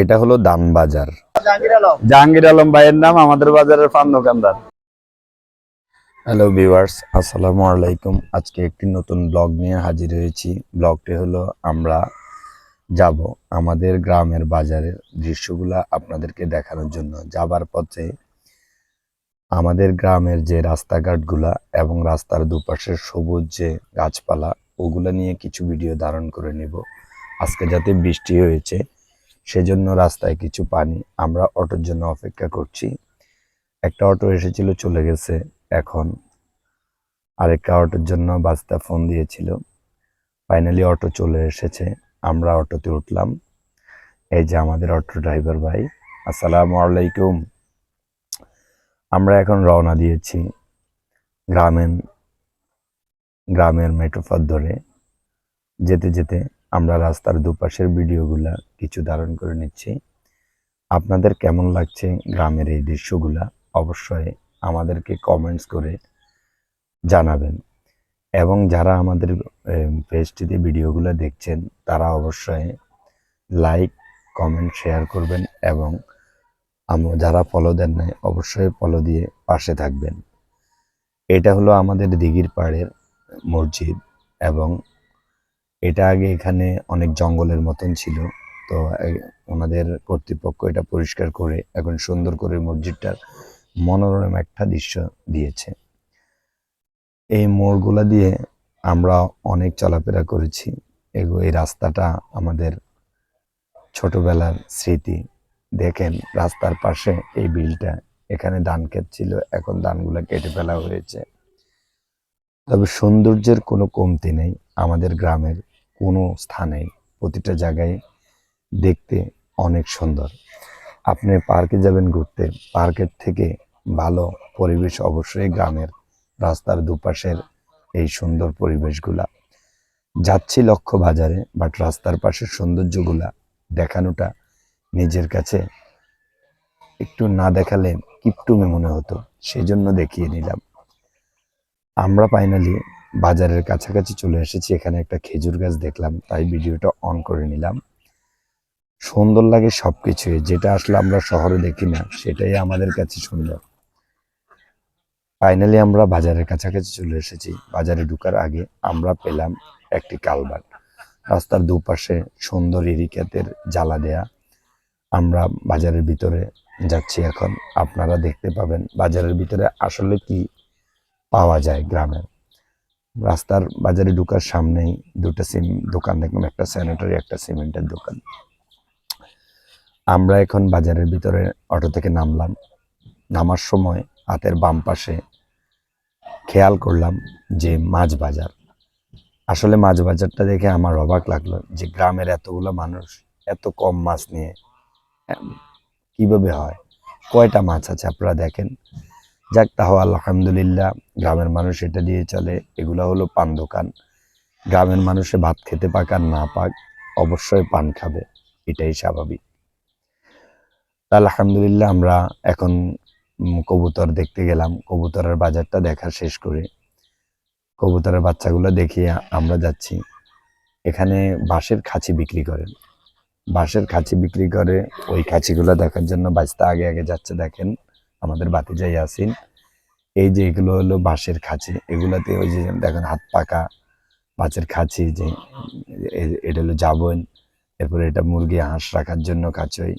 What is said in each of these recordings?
এটা হলো দান বাজার জাহাঙ্গীর আলম। জাহাঙ্গীর আলম ভাইয়ের নাম আমাদের বাজারের পান দোকানদার। হ্যালো ভিউয়ার্স আসসালামু আলাইকুম। আজকে একটি নতুন ব্লগ নিয়ে হাজির হয়েছি। ব্লগটি হলো আমরা যাব আমাদের গ্রামের বাজারের দৃশ্যগুলা আপনাদেরকে দেখানোর জন্য। যাবার পথে আমাদের গ্রামের যে রাস্তাঘাটগুলা এবং রাস্তার দুপাশের সবুজ যে গাছপালা ওগুলা নিয়ে কিছু ভিডিও ধারণ করে নেব। আজকে যাতে বৃষ্টি হয়েছে সেজন্য রাস্তায় কিছু পানি আমরা অটোর জন্য অপেক্ষা করছি। একটা অটো এসেছিল, চলে গেছে। এখন আরেকটা অটোর জন্য বাস্তা ফোন দিয়েছিল। ফাইনালি অটো চলে এসেছে। আমরা অটোতে উঠলাম। এই যে আমাদের অটো ড্রাইভার ভাই, আসসালামু আলাইকুম। আমরা এখন রওনা দিয়েছি গ্রামের গ্রামের মেট্রোপথ ধরে। যেতে যেতে আমরা রাস্তার দুপাশের ভিডিওগুলা কিছু ধারণ করে নিচ্ছি। আপনাদের কেমন লাগছে গ্রামের এই দৃশ্যগুলা অবশ্যই আমাদেরকে কমেন্টস করে জানাবেন। এবং যারা আমাদের পেজটিতে ভিডিওগুলো দেখছেন, তারা অবশ্যই লাইক কমেন্ট শেয়ার করবেন এবং আম- যারা ফলো দেন নাই, অবশ্যই ফলো দিয়ে পাশে থাকবেন। এটা হলো আমাদের দিঘির পাড়ের মসজিদ এবং এটা আগে এখানে অনেক জঙ্গলের মতন ছিল। তো ওনাদের কর্তৃপক্ষ এটা পরিষ্কার করে, এখন সুন্দর করে মসজিদটার মনোরম একটা দৃশ্য দিয়েছে। এই মোড়গুলা দিয়ে আমরা অনেক চলাফেরা করেছি। এগো এই রাস্তাটা আমাদের ছোটবেলার স্মৃতি। দেখেন, রাস্তার পাশে এই বিলটা, এখানে ধান ক্ষেত ছিল, এখন ধানগুলো কেটে ফেলা হয়েছে। তবে সৌন্দর্যের কোনো কমতি নেই আমাদের গ্রামের কোনো স্থানে, প্রতিটা জায়গায় দেখতে অনেক সুন্দর। আপনি পার্কে যাবেন ঘুরতে, পার্কের থেকে ভালো পরিবেশ অবশ্যই গ্রামের রাস্তার দুপাশের এই সুন্দর পরিবেশগুলা। যাচ্ছি লক্ষ্য বাজারে বাট রাস্তার পাশের সৌন্দর্যগুলা দেখানোটা নিজের কাছে একটু না দেখালে কিপটুমে মনে হতো, সেজন্য দেখিয়ে নিলাম। আমরা ফাইনালি বাজারের কাছাকাছি চলে এসেছি। এখানে একটা খেজুর গাছ দেখলাম, তাই ভিডিওটা অন করে নিলাম। সুন্দর লাগে সব সবকিছুই যেটা আসলে আমরা শহরে দেখি না, সেটাই আমাদের কাছে সুন্দর। ফাইনালি আমরা বাজারের কাছাকাছি চলে এসেছি। বাজারে ঢুকার আগে আমরা পেলাম একটি কালবার রাস্তার দুপাশে সুন্দর এরিকাতের জ্বালা দেয়া। আমরা বাজারের ভিতরে যাচ্ছি এখন। আপনারা দেখতে পাবেন বাজারের ভিতরে আসলে কি পাওয়া যায় গ্রামের রাস্তার বাজারে ঢুকার সামনেই দুটো সিম দোকান, দেখলাম একটা স্যানিটারি একটা সিমেন্টের দোকান। আমরা এখন বাজারের ভিতরে অটো থেকে নামলাম। নামার সময় হাতের বাম পাশে খেয়াল করলাম যে মাছ বাজার। আসলে মাছ বাজারটা দেখে আমার অবাক লাগল যে গ্রামের এতগুলো মানুষ এত কম মাছ নিয়ে কীভাবে হয়? কয়টা মাছ আছে আপনারা দেখেন? যাক তাও আলহামদুলিল্লাহ, গ্রামের মানুষ এটা দিয়ে চলে, এগুলো হলো পান দোকান। গ্রামের মানুষে ভাত খেতে পাক আর না পাক, অবশ্যই পান খাবে, এটাই স্বাভাবিক। আলহামদুলিল্লাহ, আমরা এখন কবুতর দেখতে গেলাম, কবুতরের বাজারটা দেখা শেষ করে। কবুতরের বাচ্চাগুলো দেখিয়ে আমরা যাচ্ছি। এখানে বাঁশের খাঁচি বিক্রি করেন। বাঁশের খাঁচি বিক্রি করে, ওই খাঁচিগুলো দেখার জন্য বাচ্চা আগে আগে যাচ্ছে, দেখেন। আমাদের বাতিজাই আসিন এই যে এগুলো হলো বাঁশের খাঁচি। এগুলোতে ওই যে দেখেন হাত পাকা বাঁশের খাঁচি, যে এটা হলো জাবন। এরপরে এটা মুরগি হাঁস রাখার জন্য কাচই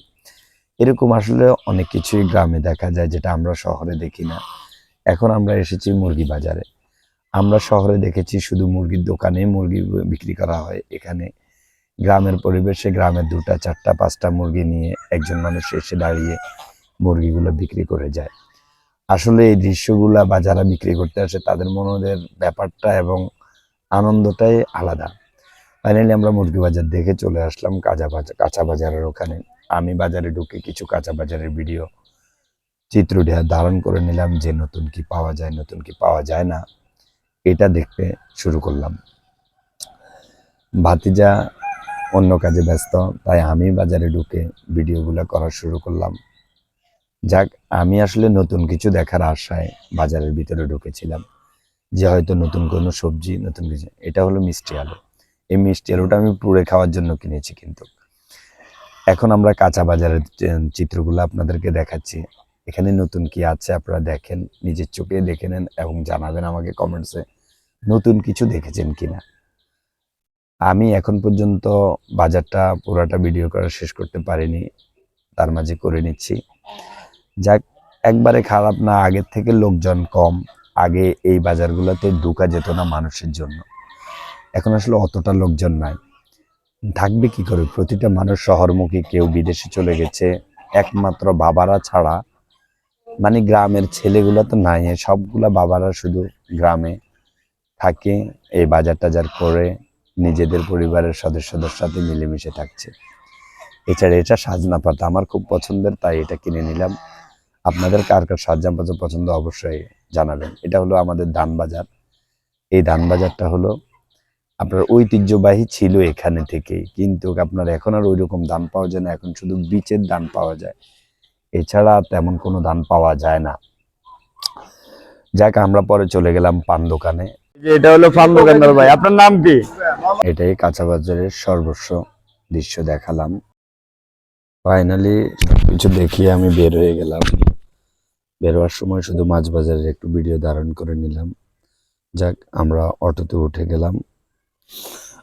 এরকম আসলে অনেক কিছুই গ্রামে দেখা যায় যেটা আমরা শহরে দেখি না। এখন আমরা এসেছি মুরগি বাজারে। আমরা শহরে দেখেছি শুধু মুরগির দোকানে মুরগি বিক্রি করা হয় এখানে। গ্রামের পরিবেশে গ্রামের দুটা, চারটা, পাঁচটা মুরগি নিয়ে একজন মানুষ এসে দাঁড়িয়ে মুরগিগুলো বিক্রি করে যায়। আসলে এই দৃশ্যগুলা বা যারা বিক্রি করতে আসে, তাদের মনের ব্যাপারটা এবং আনন্দটাই আলাদা। ফাইনালি আমরা মুরগি বাজার দেখে চলে আসলাম কাঁচা বাজার কাঁচা বাজারের ওখানে। আমি বাজারে ঢুকে কিছু কাঁচা বাজারের ভিডিও চিত্র ধা- ধারণ করে নিলাম যে নতুন কি পাওয়া যায়, নতুন কি পাওয়া যায় না। এটা দেখতে শুরু করলাম। ভাতিজা অন্য কাজে ব্যস্ত, তাই আমি বাজারে ঢুকে ভিডিওগুলো করা শুরু করলাম। যাক, আমি আসলে নতুন কিছু দেখার আশায় বাজারের ভিতরে ঢুকেছিলাম। যে হয়তো নতুন কোনো সবজি, নতুন কিছু, এটা হলো মিষ্টি আলু। এই মিষ্টি আলুটা আমি পুড়ে খাওয়ার জন্য কিনেছি কিন্তু। এখন আমরা কাঁচা বাজারের চিত্রগুলো আপনাদেরকে দেখাচ্ছি, এখানে নতুন কি আছে আপনারা দেখেন, নিজের চোখে দেখে নেন এবং জানাবেন আমাকে কমেন্টসে নতুন কিছু দেখেছেন কিনা। আমি এখন পর্যন্ত বাজারটা, পুরাটা ভিডিও করা শেষ করতে পারিনি, তার মাঝে করে নিচ্ছি। যাক, একবারে খারাপ না, আগের থেকে লোকজন কম। আগে এই বাজারগুলোতে ঢুকা যেত না মানুষের জন্য। এখন আসলে অতটা লোকজন নাই। থাকবে কি করে? প্রতিটা মানুষ শহরমুখী, কেউ বিদেশে চলে গেছে, একমাত্র বাবারা ছাড়া। মানে গ্রামের ছেলেগুলো তো নাই, সবগুলা বাবারা শুধু গ্রামে থাকে, এই বাজার টাজার করে নিজেদের পরিবারের সদস্যদের সাথে মিলেমিশে থাকছে। এছাড়া এটা সাজনা পাতা, আমার খুব পছন্দের, তাই এটা কিনে নিলাম। আপনাদের কার কার পাতা পছন্দ অবশ্যই জানাবেন। এটা হলো আমাদের ধান বাজার। এই ধান বাজারটা হলো আপনার ঐতিহ্যবাহী ছিল এখানে থেকেই। কিন্তু আপনার এখন আর ওই রকম ধান পাওয়া যায় না এখন শুধু বীচের ধান পাওয়া যায়। এছাড়া তেমন কোনো ধান পাওয়া যায় না। যাক আমরা পরে চলে গেলাম পান দোকানে। এটা হলো পান দোকানদার ভাই আপনার নাম কি? এটাই কাঁচা বাজারের সর্বস্ব দৃশ্য দেখালাম। ফাইনালি কিছু দেখিয়ে আমি বের হয়ে গেলাম। বের হওয়ার সময় শুধু মাছ বাজারের একটু ভিডিও ধারণ করে নিলাম। যাক, আমরা অটোতে উঠে গেলাম।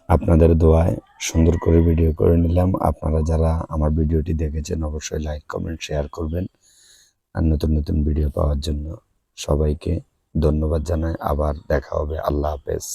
আপনাদের দোয়ায় সুন্দর করে ভিডিও করে নিলাম। আপনারা যারা আমার ভিডিওটি দেখেছেন, অবশ্যই লাইক কমেন্ট শেয়ার করবেন। আর নতুন নতুন ভিডিও পাওয়ার জন্য সবাইকে ধন্যবাদ জানাই। আবার দেখা হবে। আল্লাহ হাফেজ।